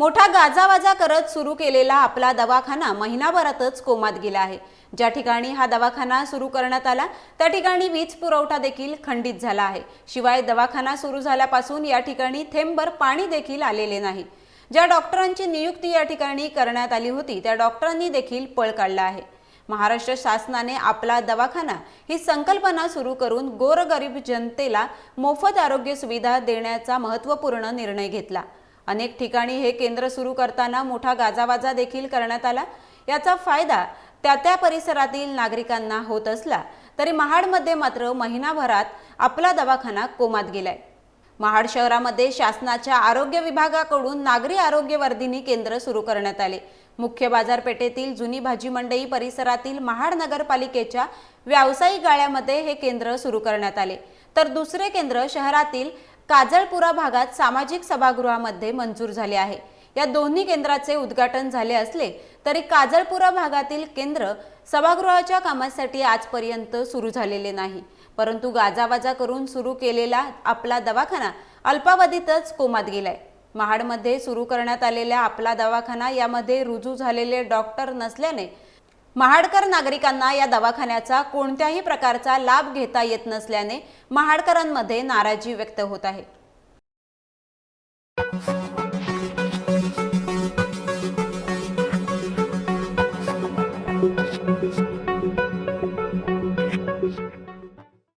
मोठा गाजावाजा करत सुरू केलेला आपला दवाखाना महिनाभरातच कोमात गेला आहे. ज्या ठिकाणी हा दवाखाना सुरू करण्यात आला त्या ठिकाणी वीज पुरवठा देखील खंडित झाला आहे. शिवाय दवाखाना सुरू झाल्यापासून या ठिकाणी थेंबभर पाणी देखील आलेले नाही. ज्या डॉक्टरांची नियुक्ती या ठिकाणी करण्यात आली होती त्या डॉक्टरांनी देखील पळ काढला आहे. महाराष्ट्र शासनाने आपला दवाखाना ही संकल्पना सुरू करून गोरगरीब जनतेला मोफत आरोग्य सुविधा देण्याचा महत्त्वपूर्ण निर्णय घेतला. अनेक ठिकाणी हे केंद्र सुरू करताना मोठा गाजावाजा देखील करण्यात आला. याचा फायदा त्या त्या परिसरातील नागरिकांना होत असला तरी महाडमध्ये मात्र महिनाभरात आपला दवाखाना कोमात गेलाय. महाड शहरामध्ये शासनाच्या आरोग्य विभागाकडून नागरी आरोग्य वर्धिनी केंद्र सुरू करण्यात आले. मुख्य बाजारपेठेतील जुनी भाजी मंडई परिसरातील महाड नगरपालिकेच्या व्यावसायिक गाळ्यामध्ये हे केंद्र सुरू करण्यात आले. तर दुसरे केंद्र शहरातील काजळपुरा भागात सामाजिक सभागृहामध्ये मंजूर झाले आहे. या दोन्ही केंद्राचे उद्घाटन झाले असले तरी काजळपुरा भागातील केंद्र सभागृहाच्या कामासाठी आजपर्यंत सुरू झालेले नाही. परंतु गाजावाजा करून सुरू केलेला आपला दवाखाना अल्पावधीतच कोमात गेलाय. महाडमध्ये सुरू करण्यात आलेल्या आपला दवाखाना यामध्ये रुजू झालेले डॉक्टर नसल्याने महाडकर नागरिकांना या दवाखान्याचा कोणत्याही प्रकारचा लाभ घेता येत नसल्याने महाडकरांमध्ये नाराजी व्यक्त होत आहे.